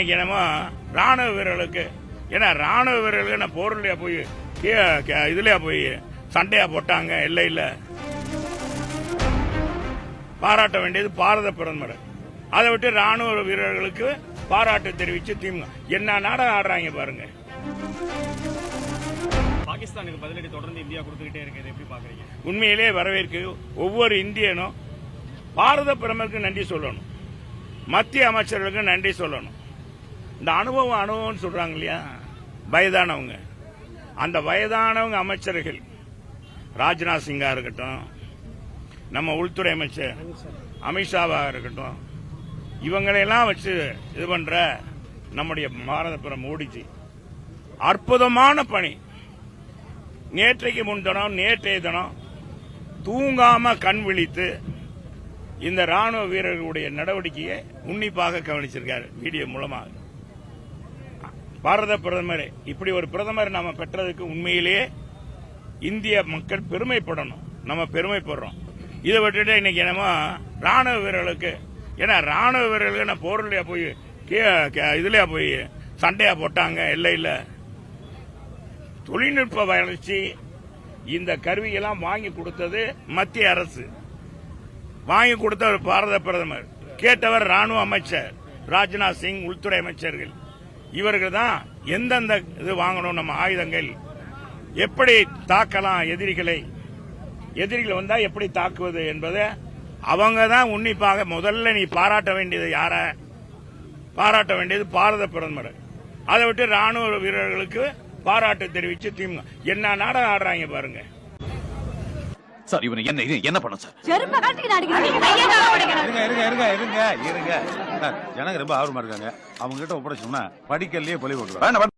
இன்னைக்கு என்னமோ ராணுவ வீரர்களுக்கு ஏன்னா ராணுவ வீரர்களுக்கு என்ன போர்லையா போய்? இதுலயா போய் சண்டையா போட்டாங்க? எல்லையில் பாராட்ட வேண்டியது பாரத பிரதமர். அதை விட்டு ராணுவ வீரர்களுக்கு பாராட்டு தெரிவிச்சு திமுக. என்ன நாடகம் ஆடுறாங்க பாருங்க. பாகிஸ்தானுக்கு பதிலடி தொடர்ந்து இந்தியா கொடுத்துக்கிட்டே இருக்கு எப்படி பாக்குறீங்க உண்மையிலே வரவேற்கு ஒவ்வொரு இந்தியனும் பாரத பிரதமருக்கு நன்றி சொல்லணும். மத்திய அமைச்சர்களுக்கு நன்றி சொல்லணும். இந்த அனுபவம் அனுபவம்னு சொல்றாங்க இல்லையா? வயதானவங்க. அந்த வயதானவங்க அமைச்சர்கள் ராஜ்நாத் சிங்கா இருக்கட்டும் நம்ம உள்துறை அமைச்சர் அமித்ஷாவாக இருக்கட்டும் இவங்களையெல்லாம் வச்சு இது பண்ற நம்முடைய பாரத பிரதமர் மோடிஜி. அற்புதமான பணி. நேற்றைக்கு முன்தினம் நேற்றைய தினம் தூங்காம கண் விழித்து இந்த ராணுவ வீரர்களுடைய நடவடிக்கையை உன்னிப்பாக கவனிச்சிருக்காரு வீடியோ மூலமாக. பாரத பிரதமர் இப்படி ஒரு பிரதமர் நாம பெற்றதுக்கு உண்மையிலேயே இந்திய மக்கள் பெருமைப்படணும். நம்ம பெருமைப்படுறோம். இதை விட்டுட்டு இன்னைக்கு என்னமோ ராணுவ வீரர்களுக்கு ஏன்னா ராணுவ வீரர்களுக்கு என்ன போர்லையா போய் இதுலயா போய் சண்டையா போட்டாங்க? இல்லை இல்லை. தொழில்நுட்ப வளர்ச்சி இந்த கருவியெல்லாம் வாங்கி கொடுத்தது மத்திய அரசு. வாங்கி கொடுத்தவர் பாரத பிரதமர். கேட்டவர் ராணுவ அமைச்சர் ராஜ்நாத் சிங் உள்துறை அமைச்சர்கள். இவர்கள் தான் எந்தெந்த இது வாங்கணும்? நம்ம ஆயுதங்கள். எப்படி தாக்கலாம் எதிரிகளை? எதிரிகள் வந்தா எப்படி தாக்குவது என்பதை அவங்க தான் உன்னிப்பாக முதல்ல நீ பாராட்ட வேண்டியது யார? பாராட்ட வேண்டியது பாரத பிரதமர். அதை விட்டு ராணுவ வீரர்களுக்கு பாராட்டு தெரிவிச்சு திமுக. என்ன நாடகம் ஆடுறாங்க பாருங்க. சார் இவனை என்ன என்ன பண்ண சார்? இருங்க இருங்க இருங்க. ஜனங்க ரொம்ப ஆர்வமா இருக்காங்க. அவங்க கிட்ட ஒப்படைச்சோம்னா படிக்கல்லையே பொலிவு